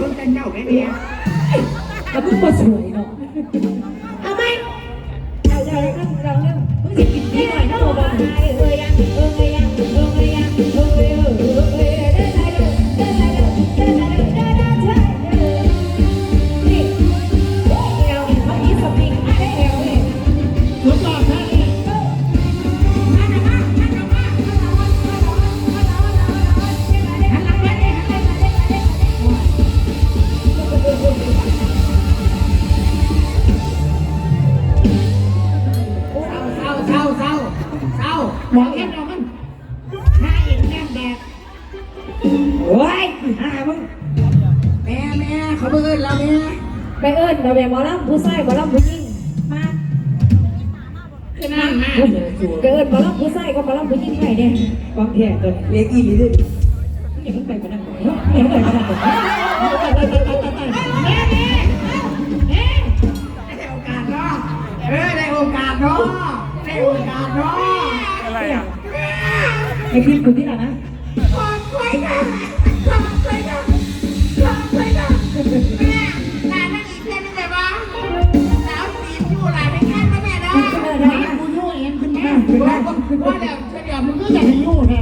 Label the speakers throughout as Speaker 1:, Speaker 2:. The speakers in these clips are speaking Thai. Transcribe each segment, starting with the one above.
Speaker 1: เบิ่งแต่เจ้าแม่เนี่ย แล้วมันก็สวยเนาะ แบบหอลำผู้ชายบมอลำผู้หญิงมาคือนั่ง
Speaker 2: มา
Speaker 1: กเกิ
Speaker 2: ด
Speaker 1: หมอลำผู้ชายก็บมอลำผู้หญิงไปเนี่ยฟังแท้ตัว
Speaker 2: เล็กอีนี่ด้
Speaker 1: วยเดี๋มันไป
Speaker 2: กันนะเดี๋ยวมันไปกันนะ
Speaker 1: ไอ้คลิปกูที่ไหนนะ
Speaker 2: ขอบคุณค่ะขอบคุณค่ะขอบคุณค่ะ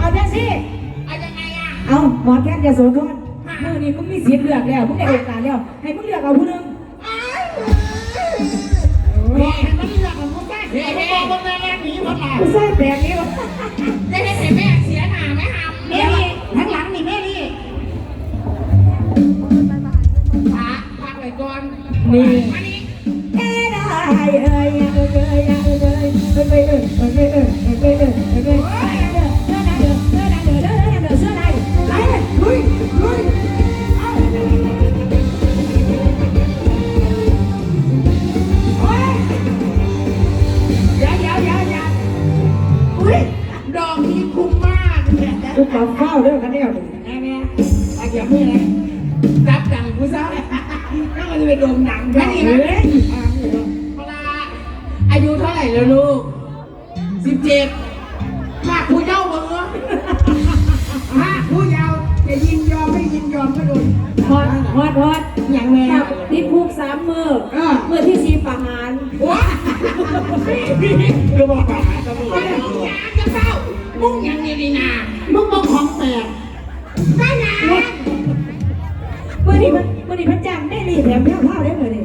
Speaker 2: เอา
Speaker 1: ได้สิ
Speaker 2: เอายังไงอะ
Speaker 1: เอาหมอแคทยาโสธเมื่อนี้มึงมีสีทดเลือกแล้วมึงได้โอกาสแล้วให้มึงเลือกเอาผู้นึง
Speaker 2: บอกให้มันเลือกของกูได้เฮ้ยบอกมันแม่แม่หนีมันหลอ
Speaker 1: กกูใส่แบบนี้วะจะ
Speaker 2: ได้เห็นแม่เสียหน้าไหมฮะแม่นี่ข้างหลังนี่แม่นี่พระพระไปก่อน
Speaker 1: นี่เอ้ได้เอ้ย พ
Speaker 2: ลาอา
Speaker 3: ยุ
Speaker 2: เท่าไหร่แล้วลูกสิบเจ็ดมาคผู้เย้าเบอ
Speaker 4: ฮะคผู้เยาจะยินยอมไม่ยินยอมก็โดน
Speaker 1: ฮอดฮอดฮอด
Speaker 4: อย่างแม่
Speaker 1: ติดพุกสามมือ
Speaker 4: เมื่
Speaker 1: อที่สีประหาร
Speaker 2: ว้า
Speaker 4: ก็บอกปรารตำรวจ
Speaker 2: มึงยังจะเศร้ามึงยังนี่นา
Speaker 4: มึงบอกของแตก
Speaker 2: ได้ยัง
Speaker 1: เมื่อนี้มันเมื่อนี้พระจังได้รีแถมเพี้ยผ้าได้เลยน
Speaker 2: นี่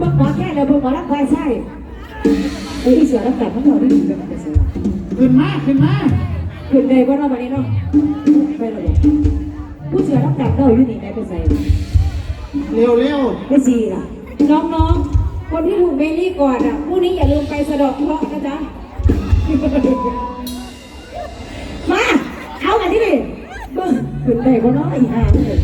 Speaker 5: บ่
Speaker 1: หมอแค่เลยบ่หมอรักไว้ใช่ไอ้เสือรักแต่พวกเราได้ยินกันแต่เสือ
Speaker 4: ขึ้นมาขึ้นมา
Speaker 1: ขึ้นเลยว่าเราวันนี้เนาะไปเลยผู้เสือรักแต่เราอยู่นี่ไหนเป็นไง
Speaker 4: เร็วเร็ว
Speaker 1: ไม่สีล่ะน้องน้องคนที่ถูกเบลี่ก่อนอะผู้นี้อย่าลืมไปสะดอกเคราะห์นะจ๊ะมาเข้ากันที่นี้ดิขึ้นได้ก็น้อยอีห่าเลย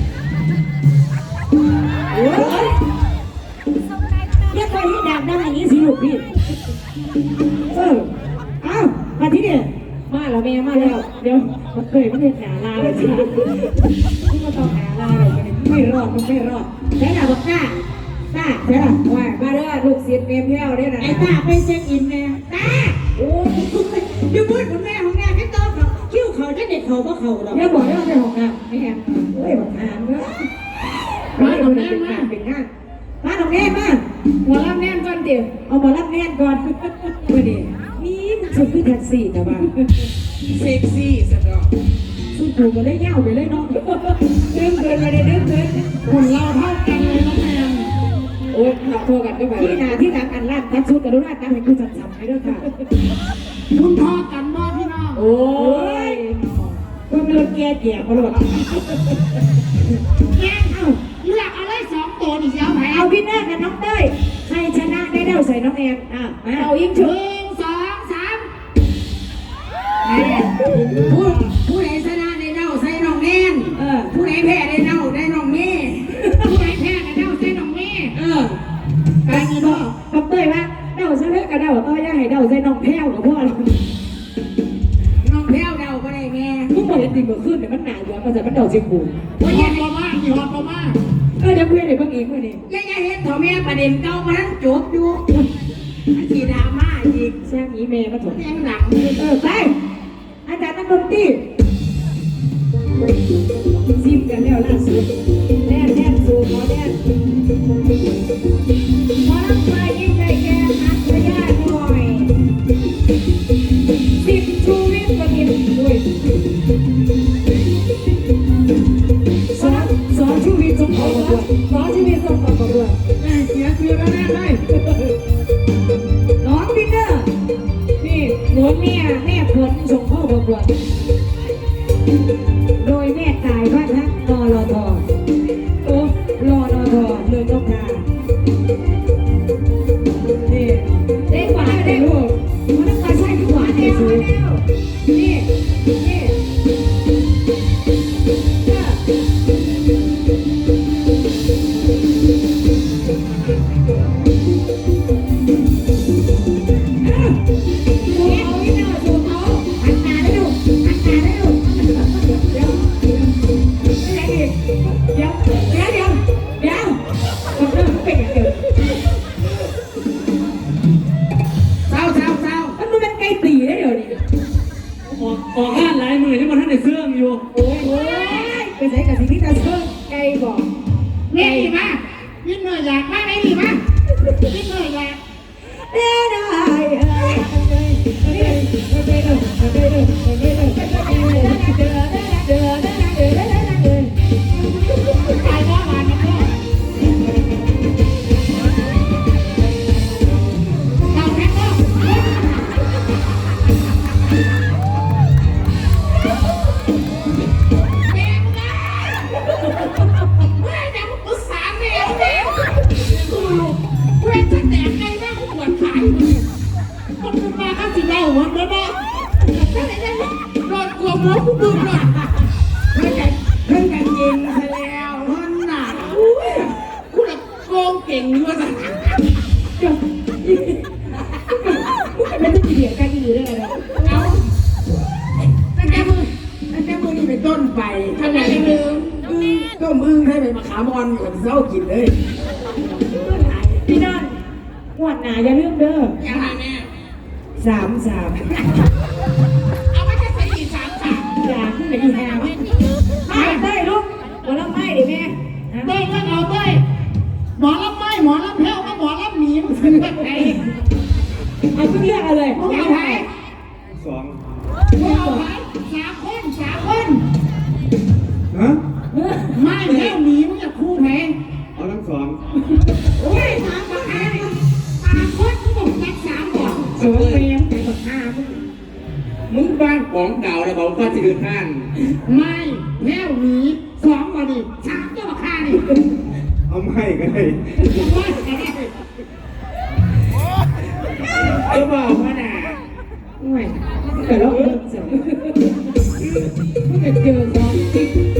Speaker 1: ยไม่ได้หาลาเลยจ้ะที่มาต้องหาลาเลยไม่รอดไม่รอดใค่หรอบอกจ้าจ้าใค่หรอว่ามาเด้อลูกศิษย์เมมแล้วเนี่ยนะ
Speaker 4: ไอ้ตาไปเช็คอินแม่
Speaker 1: ตาโอ้ย
Speaker 4: ยูบูดคุณแม่ของแม่ไม่ต้องคิ้วเขาจะเด็กเขาก็เขาหรอก
Speaker 1: เนี่ยบอกได้ว่าเป็นของเราแม่เฮ้ยบอกถามเนอะมาตรงนี้มาเป็นงานมาตรงนี้มาหมอรับแน่นก่อนเดี๋ยวเอาหมอรับแน่นก่อนเมื่อนี้นี่สุดคือแท็กซี่แต่ว่า
Speaker 4: เซ็กซี่สำห กูก็
Speaker 1: ได้เงาไปเลยเนอะดึงเกินไปเลยดึงเกิน
Speaker 4: หุ่นเราเท่ากันเลยน้องแมว
Speaker 1: โอ๊ยหนักโทรกันก็ไปที่นาที่รักอันรักทัดชุดกระดุราตาให้กูจับจับให้ด้วยค่ะ
Speaker 4: คุณทอกันมากพี่น้อง
Speaker 1: โอ้ยคุณไม่รู้แก่แก่เขาหรอก
Speaker 4: แย่เอาเลือกเอาเลยสองตัวนี่เจ้าไหน
Speaker 1: เอาพี่เนอร์กันน้องเต้ยใครชนะได้เดาใส่น้องแอนอะเอายิ่ง
Speaker 4: ชุ
Speaker 1: ดห
Speaker 4: นึ่งสองสาม
Speaker 2: พูดพูดอะ ผู้ใดแพ้ได้เน่าได้น้องเม่
Speaker 4: ผู้ใดแพ้ได้เน่าได้น้องเม่
Speaker 2: เออ
Speaker 1: การนี้บอกกักเต้ยว่าเน่าซะเลิกกับเน่าเต้ยย่าให้เน่าใส่น้องแพ้วกับพ่อเรา
Speaker 2: น้องแพ้วเน่าก็ได้แม่
Speaker 1: ทุกคนเห็นติ่งเมื่อคืนเนี่ยมันหนาเยอะมันจะมันเน่าเสียง
Speaker 4: บูดเพราะยายมากยอมมาก
Speaker 1: เออเดี๋เพื่อนเดี๋ยวเองอีกวันนี้
Speaker 2: ยายเห็นเขาแม่ประเด็นเก่ามันจบอยู่ขีดราม่าอีก
Speaker 1: แซงนี้แม่มาถก
Speaker 2: แซงหนังเอ
Speaker 1: อไปอาจารย์นักดนตรี ซิมกันแล้วล่าสุดแน่แน่สู่ขอแน่ Yeah. หมูกบึ้
Speaker 4: เนี่ย
Speaker 1: เพื่อนกันเพื่อกัน
Speaker 5: ยิง
Speaker 1: ซะแล้วเพื่น
Speaker 2: หนักอุ้ยกูแบบโก
Speaker 4: งเก่งด้วย
Speaker 1: สิมันจะเดียดกันอยู่ได้ไย
Speaker 4: เอา
Speaker 2: ตั้งแต่มือตั้งแต่มือนี่เป็นต้นไป
Speaker 4: ทำไมลืม
Speaker 2: ก็มึงให้ไปมาขาบอลเหมืเศร้ากินเลย
Speaker 1: พี่นั่นหวดหนาอย่าลืมเด้อ
Speaker 4: ยังไงแม่
Speaker 2: สามสาม
Speaker 1: แฮมไม่ได้ลูกวันละไม่ดิแม่
Speaker 4: เต้ยก็เอาเต้ยหมอลำไม้หมอลำแพ้วก็หมอลำหนีมันเป็นยังไง
Speaker 1: เอาทุกเรื่องเลย
Speaker 4: พวกเอาไหน
Speaker 5: สอง
Speaker 4: พวกเอาไหนสามคนสามคน
Speaker 5: ฮะ
Speaker 4: ไม่แพ้วหนีมึงจะคู่แพ้
Speaker 5: เอาทั้งสอง
Speaker 4: โอ้ยสามคนแพ้ มึงบ้า
Speaker 5: นของดาวแล้วบอกว่าจะเดินห้าง
Speaker 4: ไม่แพ้วหนีสองมาดิสามเจ้ามาฆ่าดิ
Speaker 5: เอาไม่ก็ได้
Speaker 4: ว่าแค่
Speaker 5: ก็บอกว่าน่ะ
Speaker 1: ไม่แต่เราเลิกเสร็จมึงจะเจอสอง
Speaker 4: ยา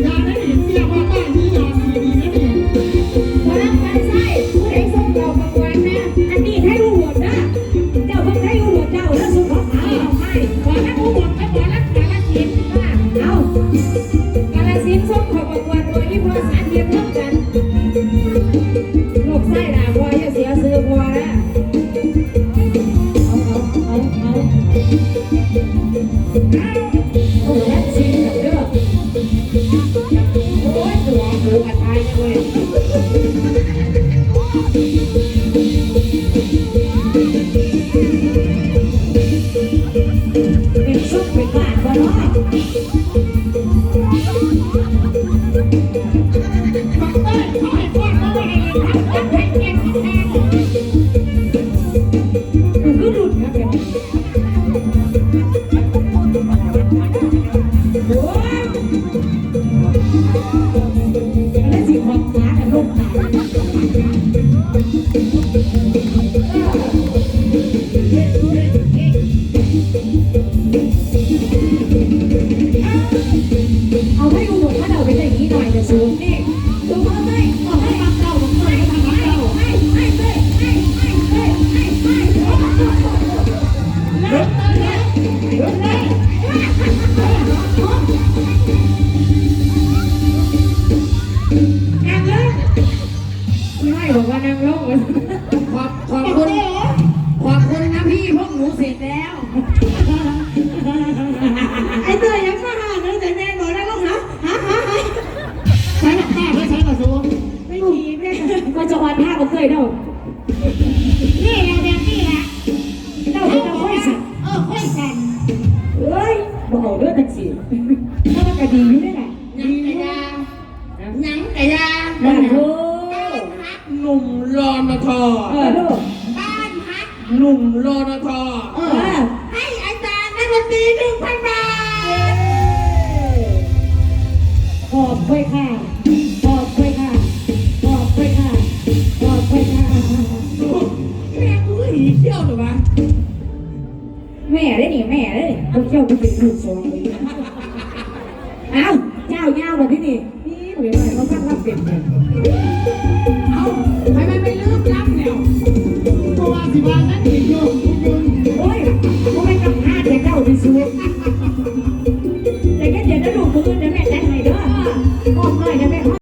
Speaker 4: เด้
Speaker 1: อตักสิถ้ามันก็ดีอยู่ได้แหละ
Speaker 4: ยังกะยายังกะยา
Speaker 1: บ้านโธ่
Speaker 4: บ้านฮักหนุ่มรอนทอ
Speaker 1: เออลูก
Speaker 4: บ้านฮักหนุ่มรอนทอ
Speaker 1: เออ
Speaker 4: ให้อาจารย์นักดนตรีหนึ่งพันบาท
Speaker 1: ขอบไปค่ะขอบไปค่ะขอบไปค่ะขอบไปค่ะ
Speaker 4: แม่กูก็หีเที่ยวหรือวะ
Speaker 1: แม่ได้หนิแม่ได้ พวกเจ้าก็เป็นลูกสอง